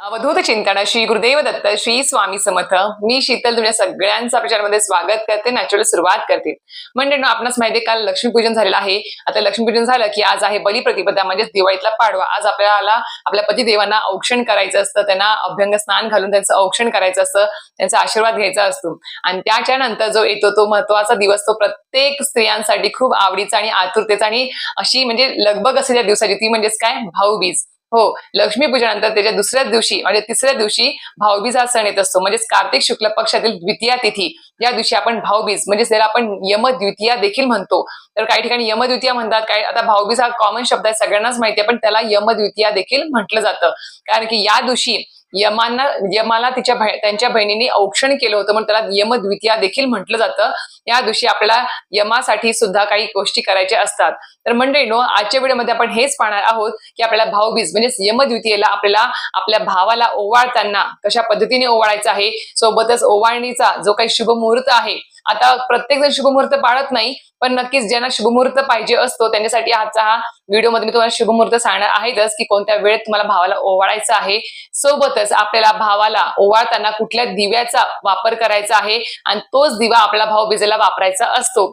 अवधूत चिंतन श्री गुरुदेव दत्त श्री स्वामी समर्थ. मी शीतल तुझ्या सगळ्यांचं आपल्या स्वागत करते. नॅचरल सुरुवात करते. म्हणजे आपणास माहिती काल लक्ष्मीपूजन झालेलं आहे. आता लक्ष्मीपूजन झालं की आज आहे बलिप्रतिपदा म्हणजेच दिवाळीतला पाडवा. आज आपल्याला आपल्या पतिदेवांना औक्षण करायचं असतं. त्यांना अभ्यंग स्नान घालून त्यांचं औक्षण करायचं असतं. त्यांचा आशीर्वाद घ्यायचा असतो. आणि त्याच्यानंतर जो येतो तो महत्त्वाचा दिवस तो प्रत्येक स्त्रियांसाठी खूप आवडीचा आणि आतुरतेचा आणि अशी म्हणजे लगबग असलेल्या दिवसाची ती म्हणजेच काय? भाऊबीज. हो लक्ष्मीपूजनानंतर त्याच्या दुसऱ्याच दिवशी म्हणजे तिसऱ्या दिवशी भाऊबीज हा सण येत असतो. म्हणजेच कार्तिक शुक्ल पक्षातील द्वितीया तिथी. या दिवशी आपण भाऊबीज म्हणजे त्याला आपण यमद्वितीया देखील म्हणतो. तर काही ठिकाणी यमद्वितीया म्हणतात. काही आता भाऊबीज हा कॉमन शब्द आहे सगळ्यांनाच माहिती आहे पण त्याला यमद्वितीया देखील म्हटलं जातं. कारण की या दिवशी यमांना यमाला तिच्या त्यांच्या बहिणीने औक्षण केलं होतं म्हणून त्याला यमद्वितीया देखील म्हटलं जातं. या दिवशी आपल्याला यमासाठी सुद्धा काही गोष्टी करायच्या असतात. तर मंडळीनो आजच्या व्हिडिओमध्ये आपण हेच पाहणार आहोत की आपल्याला भाऊबीज म्हणजेच यमद्वितीयेला आपल्याला आपल्या भावाला ओवाळताना कशा पद्धतीने ओवाळायचं आहे सोबतच ओवाळणीचा जो काही शुभ मुहूर्त आहे आता प्रत्येक जण शुभ मुहूर्त पाळत नाही पण नक्कीच ज्यांना शुभमुहूर्त पाहिजे असतो त्यांच्यासाठी आजचा हा व्हिडिओमध्ये मी तुम्हाला शुभमुहूर्त सांगणार आहेतच की कोणत्या वेळेत तुम्हाला भावाला ओवाळायचं आहे. सोबतच आपल्याला भावाला ओवाळताना कुठल्या दिव्याचा वापर करायचा आहे आणि तोच दिवा आपला भाव बिजेला वापरायचा असतो.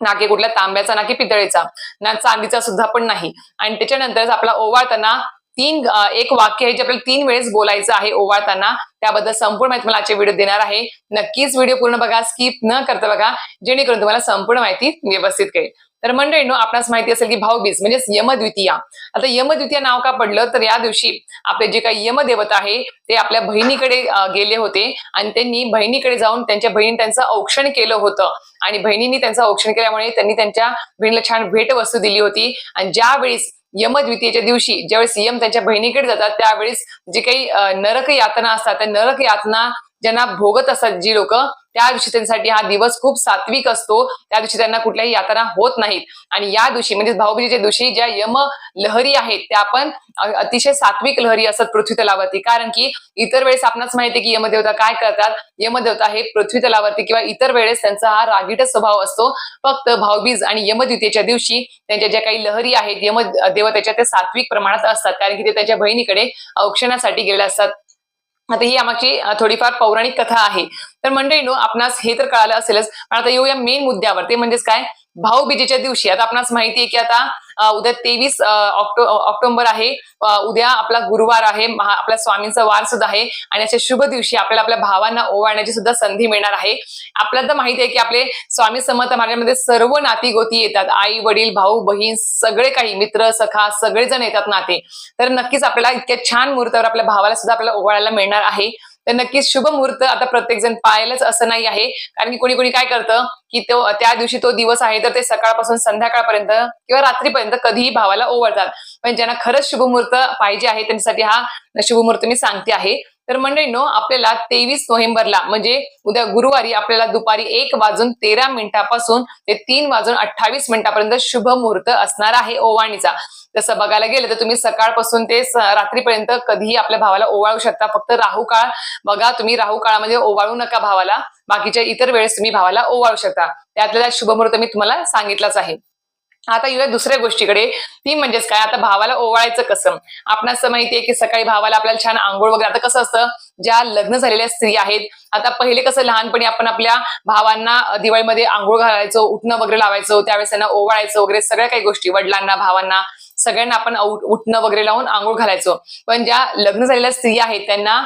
ना की कुठल्या तांब्याचा ना की पितळेचा ना चांदीचा सुद्धा पण नाही. आणि त्याच्यानंतरच आपला ओवाळताना तीन एक वाक्य आहे जे आपल्याला तीन वेळेस बोलायचं आहे ओवाळताना. त्याबद्दल संपूर्ण माहिती मला आजच्या व्हिडिओ देणार आहे. नक्कीच व्हिडिओ पूर्ण बघा स्किप न करता बघा जेणेकरून तुम्हाला संपूर्ण माहिती व्यवस्थित कळेल. तर मंडळींनो आपणास माहिती असेल की भाऊबीज म्हणजेच यमद्वितीया. आता यमद्वितीया नाव का पडलं? तर या दिवशी आपले जे काही यमदेवता आहे ते आपल्या बहिणीकडे गेले होते. आणि त्यांनी बहिणीकडे जाऊन त्यांच्या बहिणी त्यांचं औक्षण केलं होतं. आणि बहिणींनी त्यांचं औक्षण केल्यामुळे त्यांनी त्यांच्या बहिणीला छान भेटवस्तू दिली होती. आणि ज्यावेळेस यमद्वितीयेच्या दिवशी ज्यावेळेस यम त्यांच्या बहिणीकडे जातात त्यावेळेस जे काही नरक यातना असतात त्या नरक यातना ज्यांना भोगत असतात जी लोक त्या दिवशी त्यांच्यासाठी हा दिवस खूप सात्विक असतो. त्या दिवशी त्यांना कुठल्याही यातना होत नाहीत. आणि या दिवशी म्हणजे भाऊबीजेच्या दिवशी ज्या यम लहरी आहेत त्या पण अतिशय सात्विक लहरी असतात पृथ्वी तलावरती. कारण की इतर वेळेस आपणास माहिती की यमदेवता काय करतात? यमदेवता हे पृथ्वी तलावरती किंवा इतर वेळेस त्यांचा हा रागीट स्वभाव असतो. फक्त भाऊबीज आणि यमद्वितीच्या दिवशी त्यांच्या ज्या काही लहरी आहेत यम देवतेच्या ते सात्विक प्रमाणात असतात. कारण की ते त्यांच्या बहिणीकडे औक्षणासाठी गेले असतात. आता ही आमची थोडीफार पौराणिक कथा आहे. तर मंडळीनो आपणास हे तर कळालं असेलच पण आता येऊया मेन मुद्द्यावर. ते म्हणजेच काय? भाऊबीजेच्या दिवशी. आता आपणास माहिती आहे की आता उद्या तेवीस ऑक्टोबर आहे. उद्या आपला गुरुवार आहे. आपल्या स्वामींचा वार सुद्धा आहे. आणि अशा शुभ दिवशी आपल्याला आपल्या भावांना ओवाळण्याची सुद्धा संधी मिळणार आहे. आपल्याला तर माहिती आहे की आपले स्वामी समर्थ महाराजांमध्ये सर्व नाती गोती येतात. आई वडील भाऊ बहीण सगळे काही मित्र सखा सगळेजण येतात नाते. तर नक्कीच आपल्याला इतक्या छान मुहूर्तावर आपल्या भावाला सुद्धा आपल्याला ओवाळायला मिळणार आहे. तर नक्कीच शुभ मुहूर्त आता प्रत्येक जण पाळेलच असं नाही आहे. कारण की कोणी कोणी काय करतं की तो त्या दिवशी तो दिवस आहे तर ते सकाळपासून संध्याकाळपर्यंत किंवा रात्रीपर्यंत कधीही भावाला ओवळतात. पण ज्यांना खरंच शुभ मुहूर्त पाहिजे आहे त्यांच्यासाठी हा शुभ मुहूर्त मी सांगते आहे. तर मंडळीनो आपल्याला तेवीस नोव्हेंबरला म्हणजे उद्या गुरुवारी आपल्याला दुपारी एक वाजून तेरा मिनिटापासून ते तीन वाजून अठ्ठावीस मिनिटापर्यंत शुभ मुहूर्त असणार आहे ओवाणीचा तसं बघायला गेलं तर तुम्ही सकाळपासून ते रात्रीपर्यंत कधीही आपल्या भावाला ओवाळू शकता. फक्त राहू काळ बघा तुम्ही राहू काळामध्ये ओवाळू नका भावाला. बाकीच्या इतर वेळेस तुम्ही भावाला ओवाळू शकता. त्यातल्या शुभ मुहूर्त मी तुम्हाला सांगितलंच आहे. आता येऊया दुसऱ्या गोष्टीकडे. ती म्हणजेच काय? आता भावाला ओवाळायचं कसं? आपणास असं माहितीये की सकाळी भावाला आपल्याला छान आंघोळ वगैरे. आता कसं असतं? ज्या लग्न झालेल्या स्त्री आहेत आता पहिले कसं लहानपणी आपण आपल्या भावांना दिवाळीमध्ये आंघोळ घालायचो उठणं वगैरे लावायचो त्यावेळेस त्यांना ओवाळायचं वगैरे सगळ्या काही गोष्टी वडिलांना भावांना सगळ्यांना आपण उठणं वगैरे लावून आंघोळ घालायचो. पण ज्या लग्न झालेल्या स्त्री आहेत त्यांना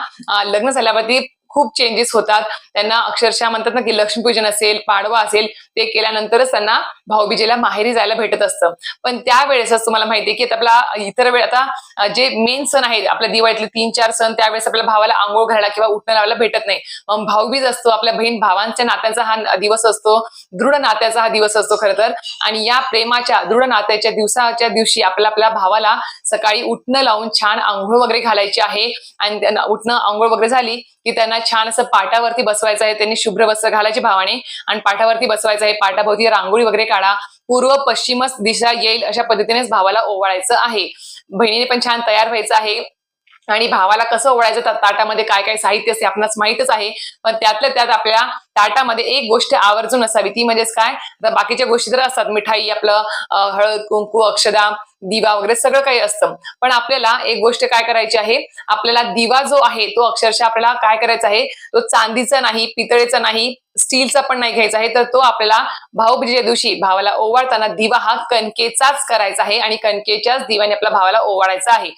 लग्न झाल्यावरती खूप चेंजेस होतात. त्यांना अक्षरशः म्हणतात ना की लक्ष्मीपूजन असेल पाडवा असेल ते केल्यानंतरच त्यांना भाऊबीजेला माहेरी जायला भेटत असतं. पण त्यावेळेसच तुम्हाला माहितीये की आता आपला इतर वेळ आता जे मेन सण आहेत आपल्या दिवाळीतले तीन चार सण त्यावेळेस आपल्या भावाला आंघोळ घालायला किंवा उठणं लावायला भेटत नाही. मग भाऊबीज असतो आपल्या बहीण भावांच्या नात्याचा हा दिवस असतो. दृढ नात्याचा हा दिवस असतो खरं तर. आणि या प्रेमाच्या दृढ नात्याच्या दिवसाच्या दिवशी आपल्या आपल्या भावाला सकाळी उठणं लावून छान आंघोळ वगैरे घालायची आहे. आणि त्यांना उठणं आंघोळ वगैरे झाली की त्यांना छान असं पाटावरती बसवायचं आहे त्यांनी शुभ्र वस्त्र घालायची भावाने आणि पाटावरती बसवायचं आहे पाटाभोवती रांगोळी वगैरे काढा. पूर्व पश्चिमच दिशा येईल अशा पद्धतीनेच भावाला ओवाळायचं आहे. बहिणीने पण छान तयार व्हायचं आहे. आणि भावाला कसं ओढायचं तर ताटामध्ये काय काय साहित्य असते आपणास माहितच आहे. पण त्यातल्या त्यात आपल्या ताटामध्ये एक गोष्ट आवर्जून असावी. ती म्हणजेच काय? तर बाकीच्या गोष्टी तर असतात. मिठाई आपलं हळद कुंकू अक्षदा दिवा वगैरे सगळं काही असतं. पण आपल्याला एक गोष्ट काय करायची आहे? आपल्याला दिवा जो आहे तो अक्षरशः आपल्याला काय करायचा आहे? तो चांदीचा नाही पितळेचा नाही स्टीलचा पण नाही घ्यायचा आहे. तर तो आपल्याला भाऊबीजेच्या दिवशी भावाला ओवाळताना दिवा हा कणकेचाच करायचा आहे आणि कणकेच्याच दिव्याने आपल्या भावाला ओवाळायचा आहे.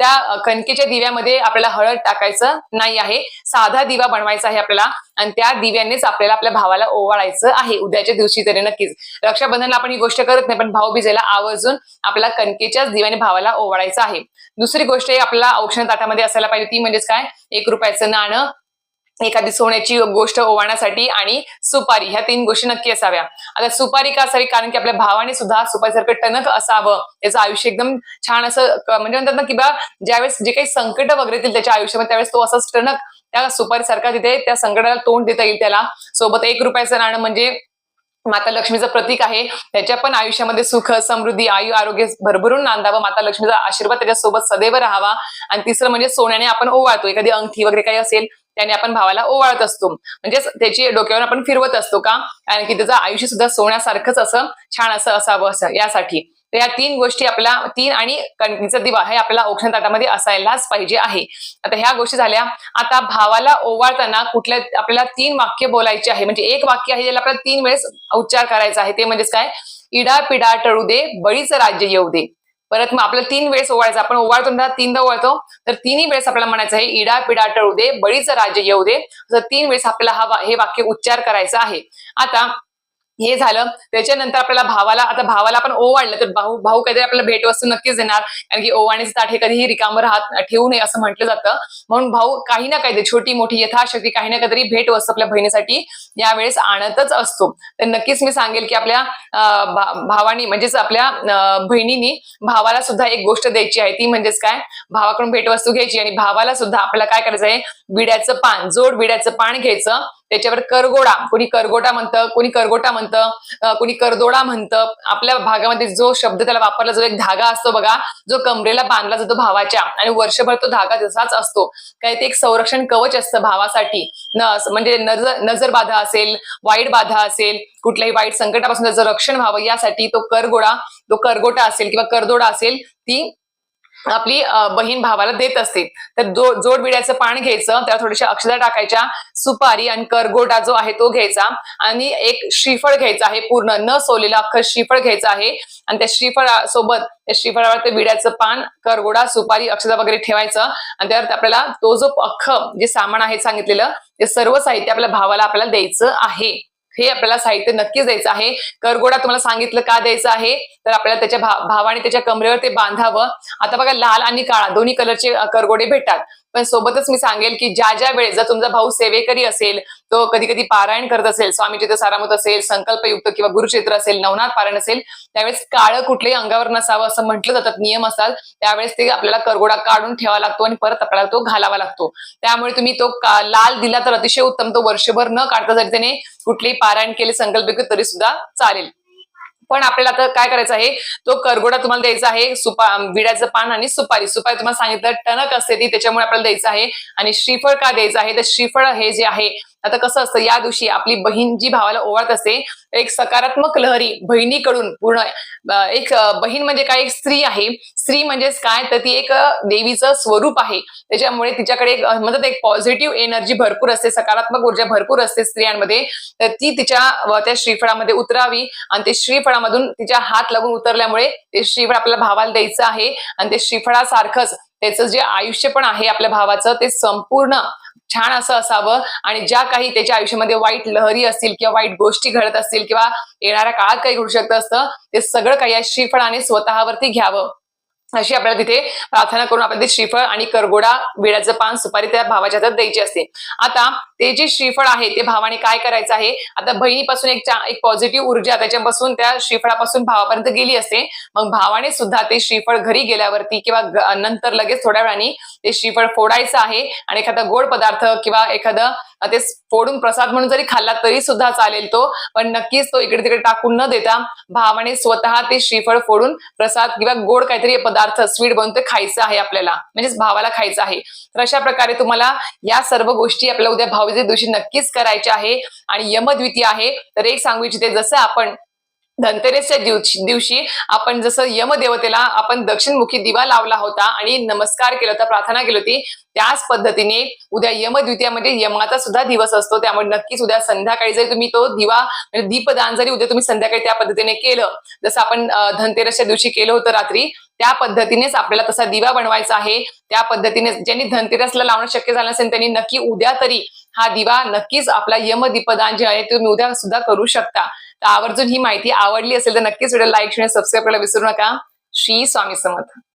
त्या कणकेच्या दिव्यामध्ये आपल्याला हळद टाकायचं नाही आहे. साधा दिवा बनवायचा आहे आपल्याला आणि त्या दिव्यानेच आपल्याला आपल्या भावाला ओवाळायचं आहे. उद्याच्या दिवशी तरी नक्कीच. रक्षाबंधनला आपण ही गोष्ट करत नाही पण भाऊबीजेला आवर्जून आपल्याला कणकेच्याच दिव्याने भावाला ओवाळायचं आहे. दुसरी गोष्ट आपल्याला औक्षण ताटामध्ये असायला पाहिजे ती म्हणजेच काय? एक रुपयाचं नाणं एखादी सोन्याची गोष्ट ओवाळण्यासाठी आणि सुपारी ह्या तीन गोष्टी नक्की असाव्या. आता सुपारी का असावी? कारण की आपल्या भावाने सुद्धा सुपारीसारखं टणक असावं. त्याचं आयुष्य एकदम छान असं म्हणजे म्हणतात ना की बा ज्यावेळेस जे काही संकट वगैरे येतील त्याच्या आयुष्यामध्ये त्यावेळेस तो असाच टणक त्या सुपारीसारखा तिथे त्या संकटाला तोंड देता येईल त्याला. सोबत एक रुपयाचं नाणं म्हणजे माता लक्ष्मीचं प्रतीक आहे. त्याच्या पण आयुष्यामध्ये सुख समृद्धी आयु आरोग्य भरभरून नांदावं. माता लक्ष्मीचा आशीर्वाद त्याच्यासोबत सदैव राहावा. आणि तिसरं म्हणजे सोन्याने आपण ओवाळतो. एखादी अंगठी वगैरे काही असेल त्याने आपण भावाला ओवाळत असतो. म्हणजेच त्याची डोक्यावर आपण फिरवत असतो का? कारण की त्याचं आयुष्य सुद्धा सोन्यासारखंच असं छान असं असावं असं यासाठी. तर या तीन गोष्टी आपल्या तीन आणि कणकीचा दिवा हे आपल्याला औक्षण ताटामध्ये असायलाच पाहिजे आहे. आता ह्या गोष्टी झाल्या. आता भावाला ओवाळताना कुठल्या आपल्याला तीन वाक्य बोलायचे आहे. म्हणजे एक वाक्य आहे ज्याला आपल्याला तीन वेळेस उच्चार करायचा आहे. ते म्हणजेच काय? इडा पिडा टळू दे बळीचं राज्य येऊ दे. परत मग आपल्याला तीन वेळेस ओवाळायचं आपण ओवाळतो ना तीनदा ओवाळतो तर तिन्ही वेळेस आपल्याला म्हणायचं आहे इडा पिडा टळू दे बळीचं राज्य येऊ दे. असं तीन वेळेस आपल्याला हा हे वाक्य उच्चार करायचं आहे. आता हे झालं. त्याच्यानंतर आपल्याला भावाला आता भावाला आपण ओवाळलं तर भाऊ भाऊ काहीतरी आपल्याला भेटवस्तू नक्कीच देणार. कारण की ओवाळणीचं ताट हे कधीही रिकाम राहत ठेवू नये असं म्हटलं जातं. म्हणून भाऊ काही ना काहीतरी छोटी मोठी यथाशक्ती काही ना काहीतरी भेटवस्तू आपल्या बहिणीसाठी यावेळेस आणतच असतो. तर नक्कीच मी सांगेल की आपल्या भावानी म्हणजेच आपल्या बहिणीनी भावाला सुद्धा एक गोष्ट द्यायची आहे. ती म्हणजेच काय? भावाकडून भेटवस्तू घ्यायची आणि भावाला सुद्धा आपल्याला काय करायचं आहे विड्याचं पान जोड विड्याचं पान घ्यायचं. त्याच्यावर करगोडा कोणी करगोटा म्हणतं कोणी करगोटा म्हणतं कोणी करदोडा म्हणतं आपल्या भागामध्ये जो शब्द त्याला वापरला जातो एक धागा असतो बघा जो कमरेला बांधला जातो भावाच्या आणि वर्षभर तो धागा तसाच असतो. काय ते एक संरक्षण कवच असतं भावासाठी. न म्हणजे नजर नजर बाधा असेल वाईट बाधा असेल कुठल्याही वाईट संकटापासून त्याचं रक्षण व्हावं यासाठी तो करगोडा तो करगोटा असेल किंवा करदोडा असेल ती आपली बहीण भावाला देत असते. तर जो जोड विड्याचं पान घ्यायचं त्याला थोड्याशा अक्षदा टाकायच्या सुपारी आणि करगोटा जो आहे तो घ्यायचा आणि एक श्रीफळ घ्यायचं आहे पूर्ण न सोलेलं अख्खं श्रीफळ घ्यायचं आहे आणि त्या श्रीफळासोबत त्या श्रीफळावर ते विड्याचं पान करगोडा सुपारी अक्षदा वगैरे ठेवायचं आणि त्यावर आपल्याला तो जो अख्खं जे सामान आहे सांगितलेलं ते सर्व साहित्य आपल्या भावाला आपल्याला द्यायचं आहे. हे आपल्याला साहित्य नक्कीच द्यायचं आहे. करगोडा तुम्हाला सांगितलं का द्यायचं आहे? तर आपल्याला त्याच्या भावाने त्याच्या कमरेवर ते बांधावं. आता बघा लाल आणि काळा दोन्ही कलरचे करगोडे भेटतात. पण सोबतच मी सांगेल की ज्या ज्या वेळेस जर तुमचा भाऊ सेवेकरी असेल तो कधी कधी पारायण करत असेल स्वामीचे सारामत असेल संकल्पयुक्त किंवा गुरुक्षेत्र असेल नवनाथ पारायण असेल त्यावेळेस काळं कुठल्याही अंगावर नसावं असं म्हटलं जातात नियम असाल त्यावेळेस ते आपल्याला करगोडा काढून ठेवावा लागतो आणि परत आपल्याला तो घालावा लागतो. त्यामुळे तुम्ही तो लाल दिला तर अतिशय उत्तम तो वर्षभर न काढता जरी त्याने कुठलेही पारायण केले संकल्पित तरी सुद्धा चालेल. पण आपल्याला आता काय करायचं आहे? तो करगोडा तुम्हाला द्यायचा आहे सुपा विड्याचं पान आणि सुपारी. सुपारी तुम्हाला सांगितलं टणक असते ती त्याच्यामुळे आपल्याला द्यायचं आहे. आणि श्रीफळ का द्यायचं आहे? तर श्रीफळ हे जे आहे आता कसं असतं या दिवशी आपली बहीण जी भावाला ओवाळत असते एक सकारात्मक लहरी बहिणीकडून पूर्ण एक बहीण म्हणजे काय? एक स्त्री आहे. स्त्री म्हणजेच काय? तर ती एक देवीचं स्वरूप आहे. त्याच्यामुळे तिच्याकडे एक म्हणतात एक पॉझिटिव्ह एनर्जी भरपूर असते सकारात्मक ऊर्जा भरपूर असते स्त्रियांमध्ये. तर ती तिच्या त्या श्रीफळामध्ये उतरावी आणि ते श्रीफळामधून तिच्या हात लागून उतरल्यामुळे ते श्रीफळ आपल्या भावाला द्यायचं आहे आणि ते श्रीफळासारखंच त्याचं जे आयुष्य पण आहे आपल्या भावाचं ते संपूर्ण छान असं असावं आणि ज्या काही त्याच्या आयुष्यामध्ये वाईट लहरी असतील किंवा वाईट गोष्टी घडत असतील किंवा येणाऱ्या काळात काही घडू शकत असतं ते सगळं काही या श्रीफळाने स्वतःवरती घ्यावं. अशी आपल्याला तिथे प्रार्थना करून आपल्याला ते श्रीफळ आणि करगोडा विड्याचं पान सुपारी त्या भावाच्या हातात द्यायची असते. आता ते जे श्रीफळ आहे ते भावाने काय करायचं आहे? आता बहिणीपासून एक एक पॉझिटिव्ह ऊर्जा त्याच्यापासून त्या श्रीफळापासून भावापर्यंत गेली असते. मग भावाने सुद्धा ते श्रीफळ घरी गेल्यावरती किंवा नंतर लगेच थोड्या वेळाने ते श्रीफळ फोडायचं आहे आणि एखादा गोड पदार्थ किंवा एखादं ते फोडून प्रसाद म्हणून जरी खाल्ला तरी सुद्धा चालेल तो पण नक्कीच तो इकडे तिकडे टाकून न देता भावाने स्वतः ते श्रीफळ फोडून प्रसाद किंवा गोड काहीतरी पदार्थ स्वीट बनून ते खायचं आहे आपल्याला. म्हणजेच भावाला खायचं आहे. तर अशा प्रकारे तुम्हाला या सर्व गोष्टी आपल्याला उद्या भाऊबीजेच्या दिवशी नक्कीच करायच्या आहे. आणि यमद्विती आहे. तर एक सांगू इच्छिते जसं आपण धनतेरसच्या दिवशी दिवशी आपण जसं यमदेवतेला आपण दक्षिणमुखी दिवा लावला होता आणि नमस्कार केला होता प्रार्थना केली होती त्याच पद्धतीने उद्या यमद्वितीयामध्ये यमाचा सुद्धा दिवस असतो. त्यामुळे नक्कीच उद्या संध्याकाळी जरी तुम्ही तो दिवा म्हणजे दीपदान जरी उद्या तुम्ही संध्याकाळी त्या पद्धतीने केलं जसं आपण धनतेरसच्या दिवशी केलं होतं रात्री त्या पद्धतीनेच आपल्याला तसा दिवा बनवायचा आहे. त्या पद्धतीने ज्यांनी धनतेरसला लावणं शक्य झालं असेल त्यांनी नक्की उद्या तरी हा दिवा नक्कीच आपला यम दीपदान जे आहे तुम्ही उद्या सुद्धा करू शकता. तर आवर्जून ही माहिती आवडली असेल तर नक्कीच व्हिडिओ लाईक आणि सबस्क्राईब करायला विसरू नका. श्री स्वामी समर्थ.